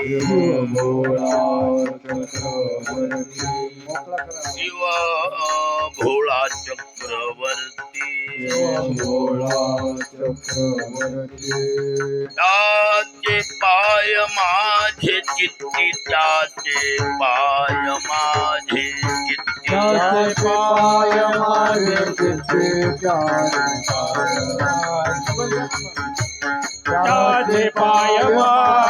शिव भोळा चक्रवर्ती। भोळा चक्रवर्ती पाय माझे चित्ती त्याचे पाय माझे चित्ती त्याचे पाय माझे चित्ते पाय माझे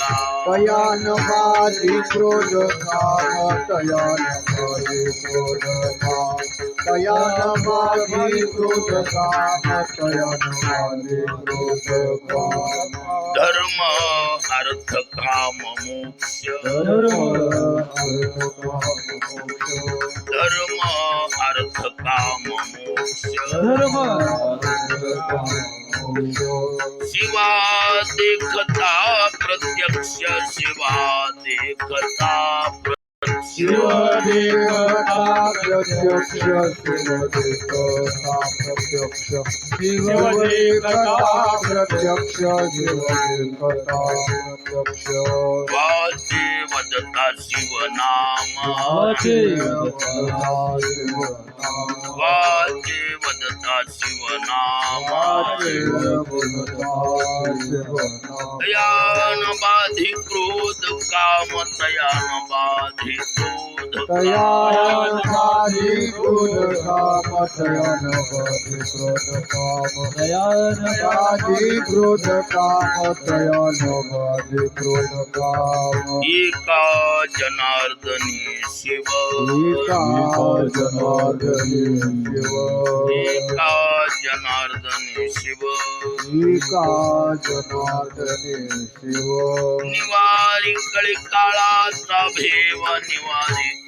तयान वादी क्रोध काम तयान वादी क्रोध काम तयान वादी क्रोध काम तयान वादी क्रोध काम धर्म अर्थ काम मोक्ष। धर्म अर्थ काम मोक्ष। धर्म अर्थ काम मोक्ष धर्म अर्थ काम मोक्ष शिवा देखता शिवास्य शिवा देवता शिव देवता प्रत्यक्ष शिव देखता प्रत्यक्ष शिव शिव प्रत्यक्ष वाचे वदता वदता शिवनाम वाचे वदता बाधी क्रोध काम तयान बाधी क्रोध काम क्रोध काम क्रोध काम क्रोध काम एका जनार्दनी शिव। एका जनार्दनी शिव। एका जनार्दनी शिव। एका जनार्दनी शिव निवारी कळी काळाचा भेव निवारी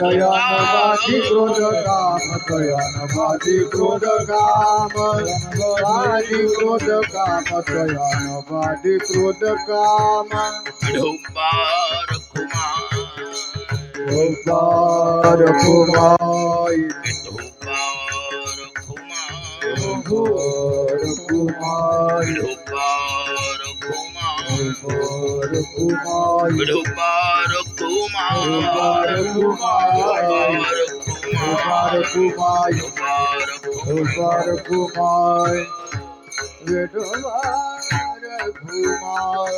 तयान बाधी काम. क्रोध काम तयान बाधी क्रोध काम बाधी क्रोध काम तयान बाधी क्रोध काम ढोबार कुमार ओंकार कुमाई ढोबार कुमार ओंकार कुमाई ढोबार कुमार ओंकार कुमाई ढोबार कुमार ओंकार कुमाई ढोबार কুমার কুমার কুমার কুমার কুমার কুমার কুমার